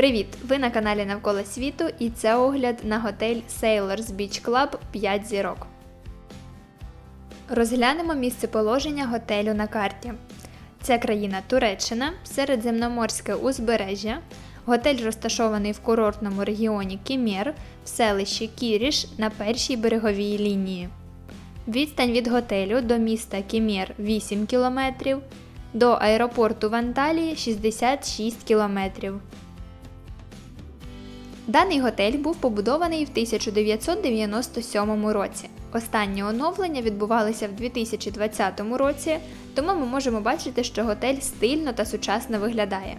Привіт! Ви на каналі Навколо світу і це огляд на готель Sailors Beach Club 5 зірок. Розглянемо місцеположення готелю на карті. Це країна Туреччина, середземноморське узбережжя. Готель розташований в курортному регіоні Кімєр в селищі Кіріш на першій береговій лінії. Відстань від готелю до міста Кімєр 8 км, до аеропорту в Анталії 66 км. Даний готель був побудований в 1997 році. Останні оновлення відбувалися в 2020 році, тому ми можемо бачити, що готель стильно та сучасно виглядає.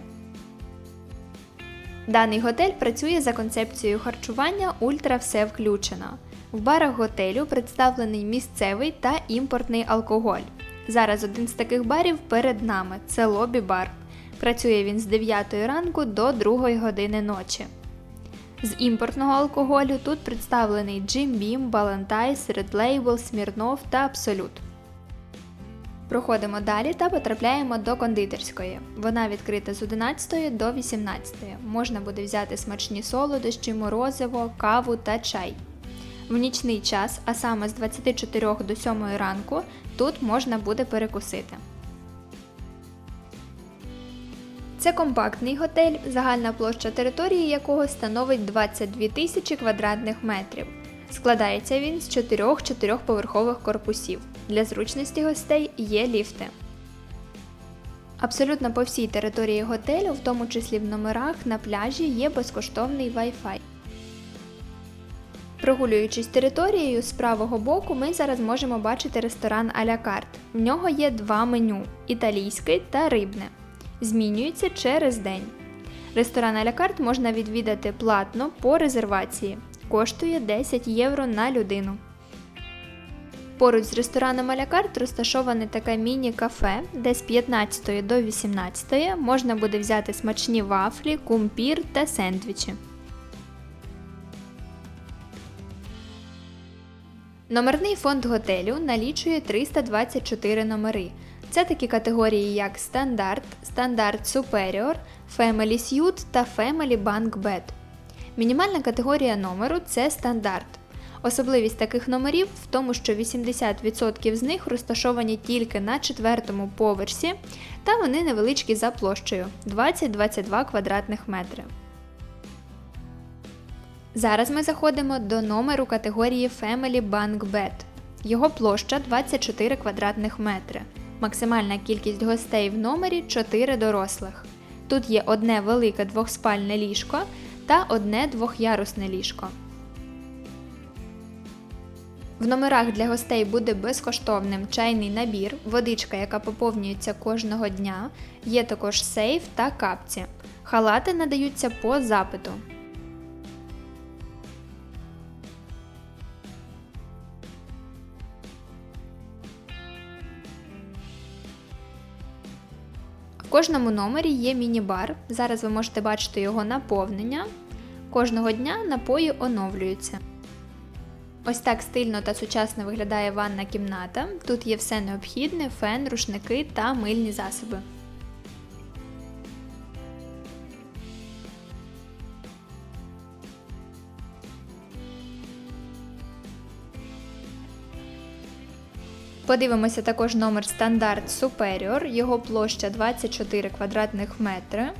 Даний готель працює за концепцією харчування Ультра все включено. В барах готелю представлений місцевий та імпортний алкоголь. Зараз один з таких барів перед нами це лобі бар. Працює він з 9 ранку до 2 години ночі. З імпортного алкоголю тут представлений Jim Beam, Ballantine's, Red Label, Смірнов та Absolut. Проходимо далі та потрапляємо до кондитерської. Вона відкрита з 11 до 18. Можна буде взяти смачні солодощі, морозиво, каву та чай. В нічний час, а саме з 24 до 7 ранку, тут можна буде перекусити. Це компактний готель, загальна площа території якого становить 22 тисячі квадратних метрів. Складається він з 4 чотирьохповерхових корпусів. Для зручності гостей є ліфти. Абсолютно по всій території готелю, в тому числі в номерах, на пляжі є безкоштовний Wi-Fi. Прогулюючись територією з правого боку, ми зараз можемо бачити ресторан а-ля. В нього є два меню італійське та рибне. Змінюється через день. Ресторан а-ля карт можна відвідати платно по резервації. Коштує 10 євро на людину. Поруч з рестораном а-ля карт розташоване таке міні-кафе, де з 15 до 18 можна буде взяти смачні вафлі, кумпір та сендвічі. Номерний фонд готелю налічує 324 номери. Це такі категорії, як стандарт, стандарт Superior, Family Suite та Family Bunk Bed. Мінімальна категорія номеру це стандарт. Особливість таких номерів в тому, що 80% з них розташовані тільки на четвертому поверсі, та вони невеличкі за площею 20-22 квадратних метри. Зараз ми заходимо до номеру категорії Family Bunk Bed. Його площа 24 квадратних метри. Максимальна кількість гостей в номері 4 дорослих. Тут є одне велике двохспальне ліжко та одне двохярусне ліжко. В номерах для гостей буде безкоштовним чайний набір, водичка, яка поповнюється кожного дня, є також сейф та капці. Халати надаються по запиту. Кожному номері є міні-бар. Зараз ви можете бачити його наповнення. Кожного дня напої оновлюються. Ось так стильно та сучасно виглядає ванна кімната. Тут є все необхідне, фен, рушники та мильні засоби. Подивимося також номер стандарт Superior, його площа 24 квадратних метри.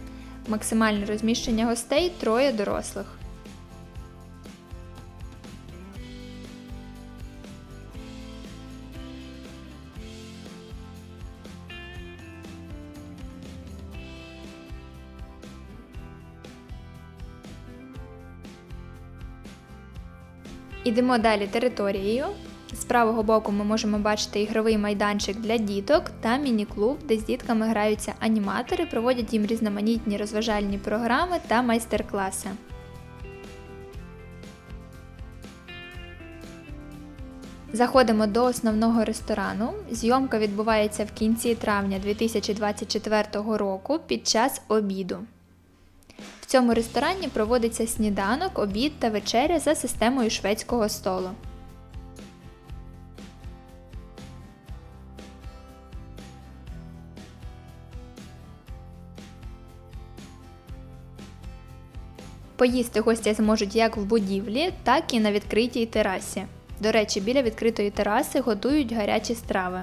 Максимальне розміщення гостей троє дорослих. Ідемо далі територією. З правого боку ми можемо бачити ігровий майданчик для діток та міні-клуб, де з дітками граються аніматори, проводять їм різноманітні розважальні програми та майстер-класи. Заходимо до основного ресторану. Зйомка відбувається в кінці травня 2024 року під час обіду. В цьому ресторані проводиться сніданок, обід та вечеря за системою шведського столу. Поїсти гості зможуть як в будівлі, так і на відкритій терасі. До речі, біля відкритої тераси готують гарячі страви.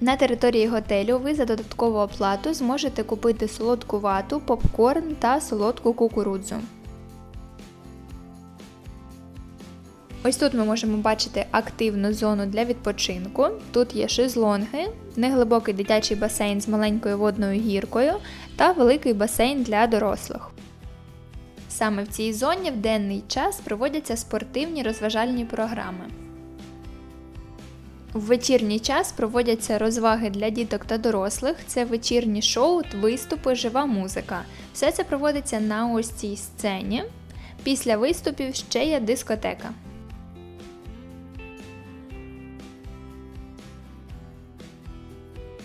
На території готелю ви за додаткову оплату зможете купити солодку вату, попкорн та солодку кукурудзу. Ось тут ми можемо бачити активну зону для відпочинку. Тут є шезлонги, неглибокий дитячий басейн з маленькою водною гіркою та великий басейн для дорослих. Саме в цій зоні в денний час проводяться спортивні розважальні програми. В вечірній час проводяться розваги для діток та дорослих. Це вечірні шоу, виступи, жива музика. Все це проводиться на ось цій сцені. Після виступів ще є дискотека.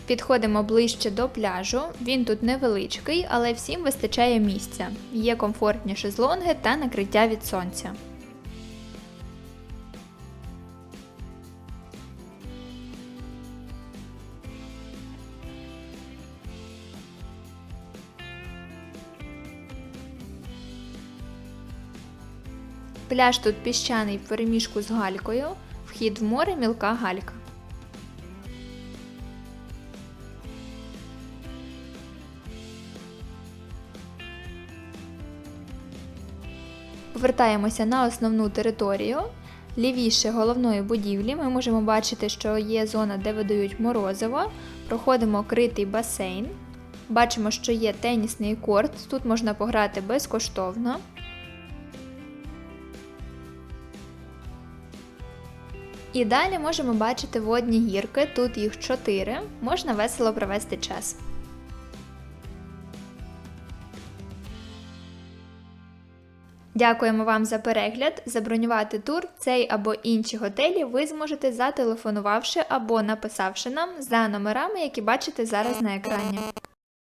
Підходимо ближче до пляжу. Він тут невеличкий, але всім вистачає місця. Є комфортні шезлонги та накриття від сонця. Пляж тут піщаний в переміжку з галькою, вхід в море мілка галька. Повертаємося на основну територію. Лівіше головної будівлі ми можемо бачити, що є зона, де видають морозиво. Проходимо критий басейн. Бачимо, що є тенісний корт. Тут можна пограти безкоштовно. І далі можемо бачити водні гірки, тут їх 4, можна весело провести час. Дякуємо вам за перегляд. Забронювати тур цей або інші готелі ви зможете зателефонувавши або написавши нам за номерами, які бачите зараз на екрані.